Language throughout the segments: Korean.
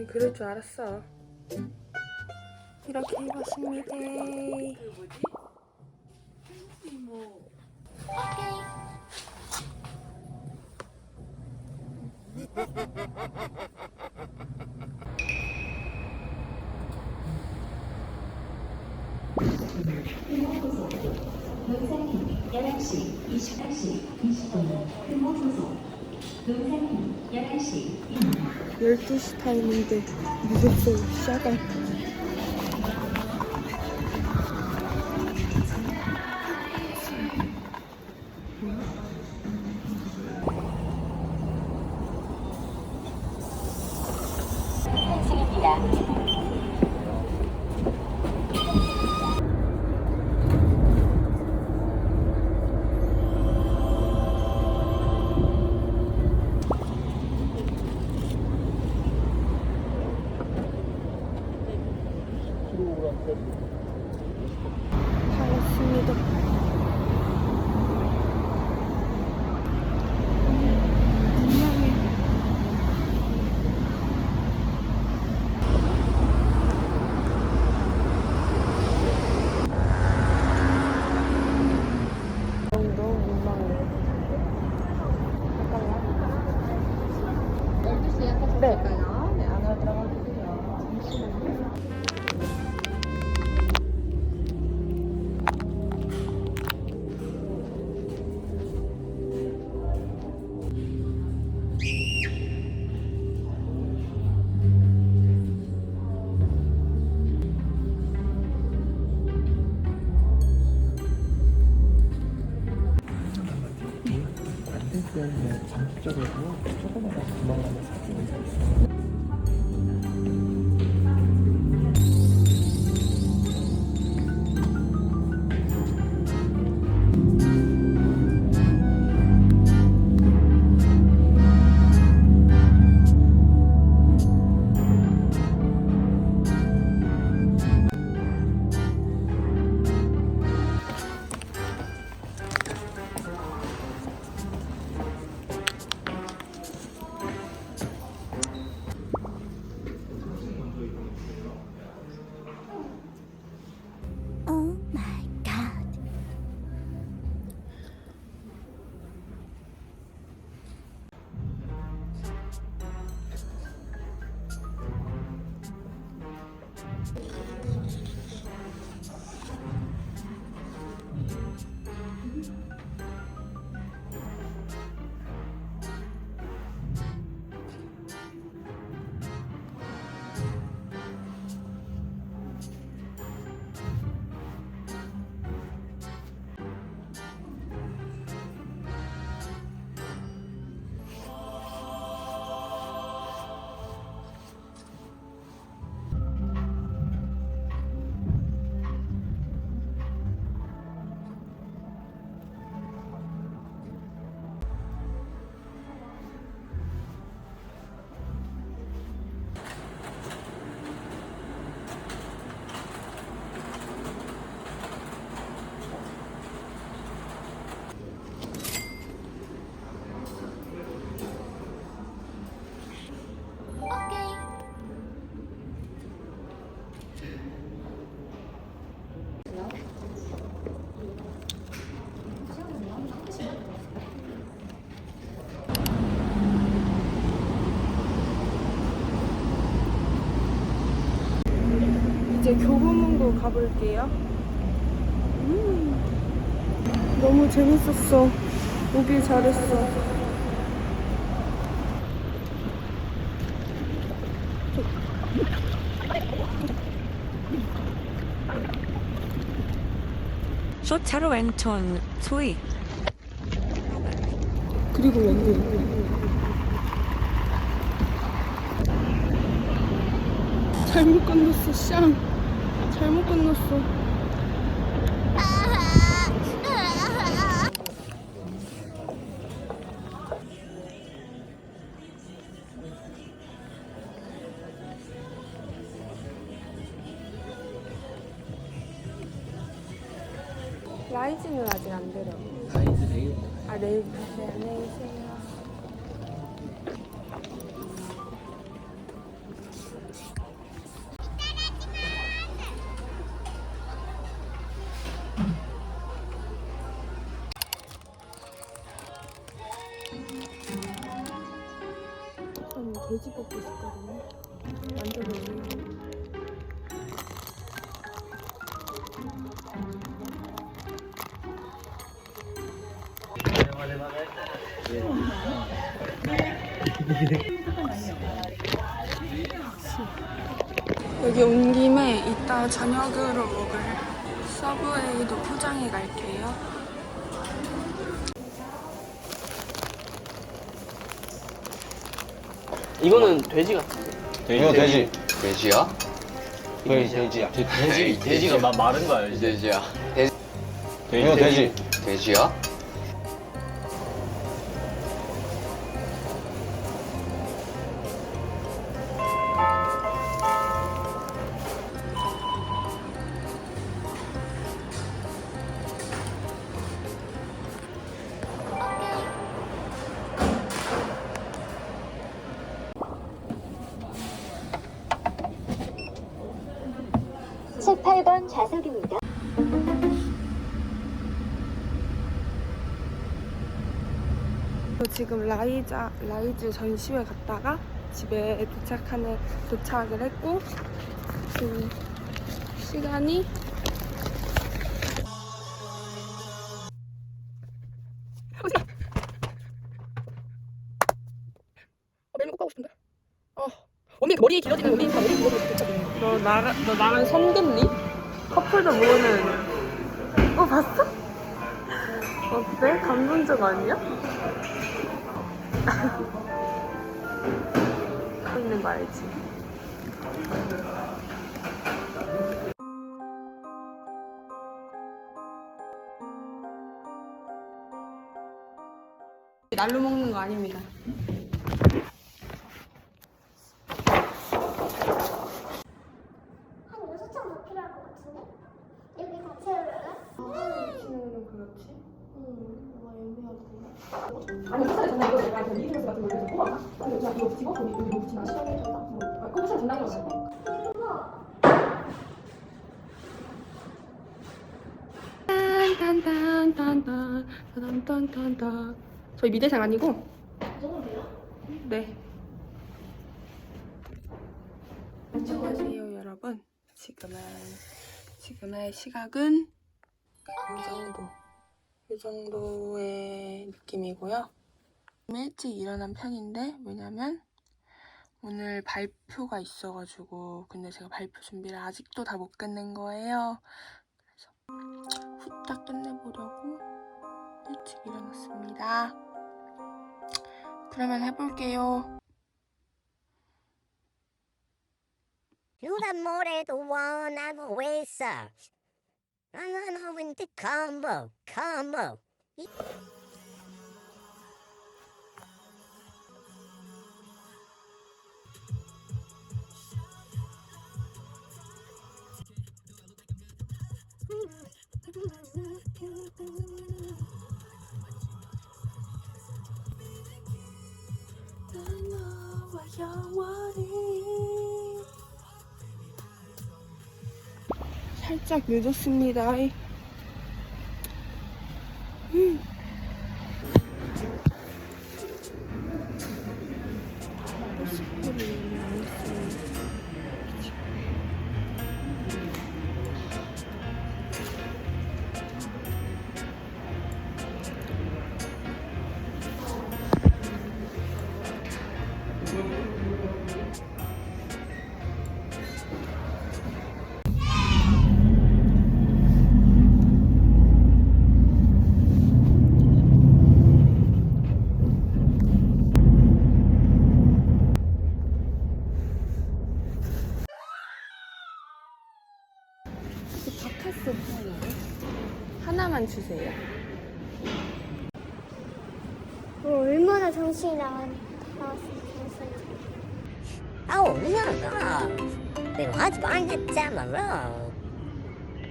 네, 그럴 줄 알았어. 이렇게 입었습니다. 논산이 11시 28시 20분 금호소속 논산이 11시 12시 타임인데 무섭어요. 시작할 반갑습니다. 이제 교보문고 가볼게요. 음, 너무 재밌었어. 오길 잘했어. 쇼차로 왼손 소위 그리고 여기. 잘못 건넜어, 쌍. 잘못 건넜어. 라이즈는 아직 안 들어. 라이즈 내일 아, 내일 다시 안녕히 계세요. 여기 온 김에 이따 저녁으로 먹을 서브웨이도 포장해 갈게요. 이거는 돼지 같은데. 이거 돼지. 돼지야? 돼지, 돼지야. 돼지 돼지가 마, 마른 거 알지? 돼지야. 이거 돼지. 돼지야? 좌석입니다. 저 지금 라이자 라이즈 전시회 갔다가 집에 도착하는 도착을 했고 지금 시간이 어. 어, 머리 길어지는 원빈 머리 길어지는 도착이네. 너 나랑 너 나랑 손겠니? 커플도 모으는. 어 봤어? 어때? 감동적 아니야? 하고 있는 거 알지? 날로 먹는 거 아닙니다. 딴딴딴딴딴딴딴딴 저희 미대생 아니고? 네. 안녕하세요 여러분. 지금은 지금의 시각은 이 정도. 이 정도의 느낌이고요. 좀 일찍 일어난 편인데 왜냐면 오늘 발표가 있어가지고 근데 제가 발표 준비를 아직도 다 못 끝낸 거예요. 그래서 후딱 끝내보려고 일찍 일어났습니다. 그러면 해볼게요. 누가 뭐래도 원하고 있어. 나는 하면 그 컴보, 컴보. 살짝 늦었습니다. Oh, no, no. Then what's behind that camera?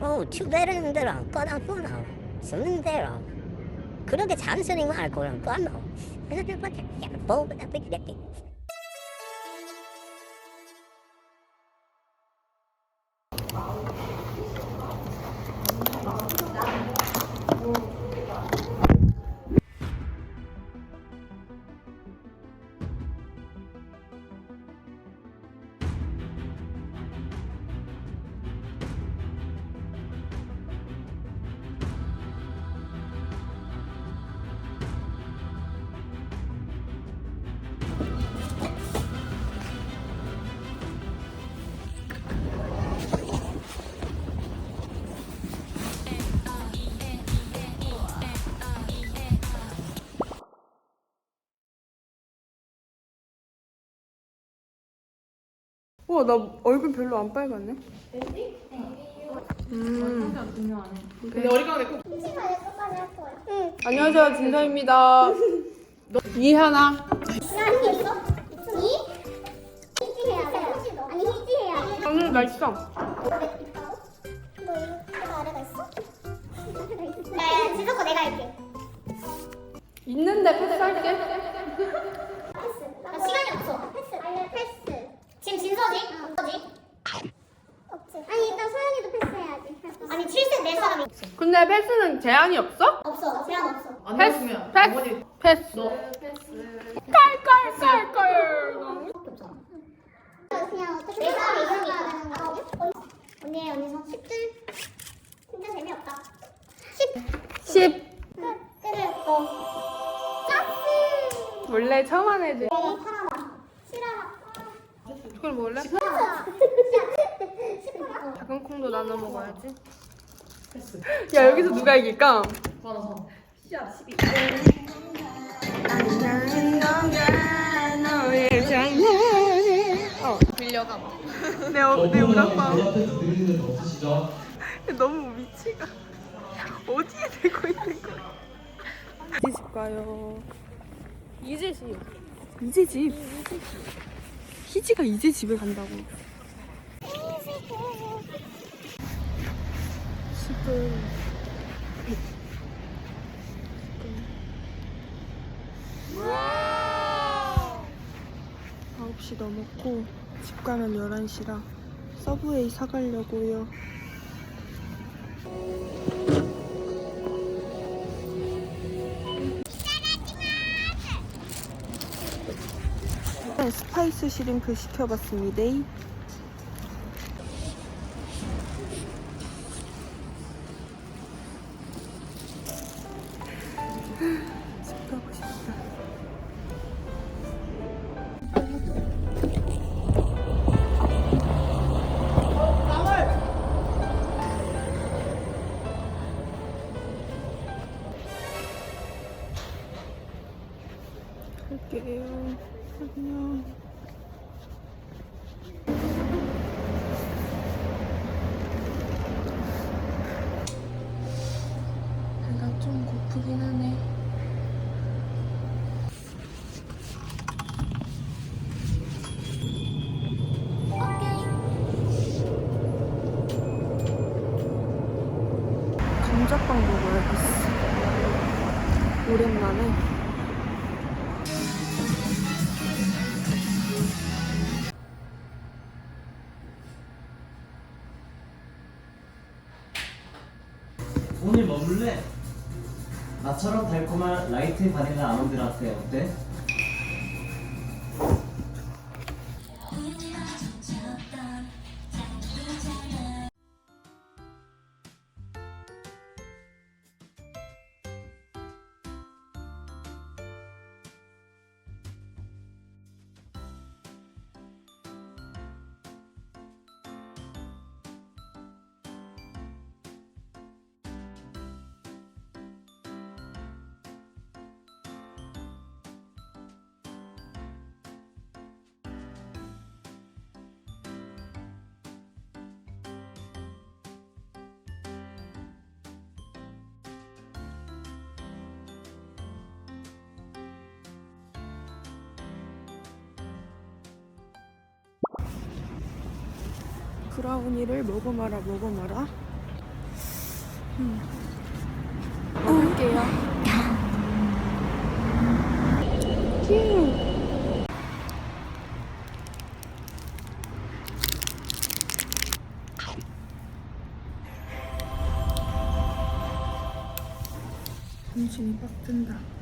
Oh, 주베르는 대로 꺼다보노. 쓰는 대로. 그렇게 잔소리만 할 거면 꺼노. 그래서 그렇게 보고 나쁘게 됐지. 우와 나 얼굴 별로 안 빨갛네. 음. 근데 어리광 내 꼭. 시간에 끝까지 할 거야. 응. 안녕하세요 진서입니다. 이하나. 이? 돼. 아니 돼. 오늘 나 있어. 너 이거 아래가 있어? 야야 지금 거 내가 할게. 있는데 패스할게. 패스. 나 시간이 없어. 패스. 알려 패스. 지금 진서지? 진서지? 없지. 아니 일단 소연이도 패스해야지. 아니 7세 낼 사람이 없어. 근데 패스는 제한이 없어? 없어. 제한 없어. 패스. 패스. 패스. 깔깔 깔깔. 너무 그냥 어떻게 내 사람이 이상이 되는 거. 언니 언니 성 10줄. 진짜 재미없다. 10. 10. 끝. 끝냈어. 짜증. 원래 처음 한 애들. 사람아. 그걸 먹을래? 작은 콩도 나눠 먹어야지. 야 여기서 누가 이길까? 어 빌려가 봐. 내, 어, 내 오락방. 너무 위치가 어디에 대고 있는 거야? 이제 집 가요. 이제 집. 이제 집. 희지가 이제 집에 간다고. 지금 9시 넘었고 집 가면 11시라 서브웨이 사가려고요. 네, 스파이스 시림프 시켜봤습니다. 오랜만에. 오늘 머물래? 나처럼 달콤한 라이트 바닐라 아몬드 라떼 어때? 브라우니를 먹어마라 먹어마라 음. 먹을게요 휴. 정신이 빡 든다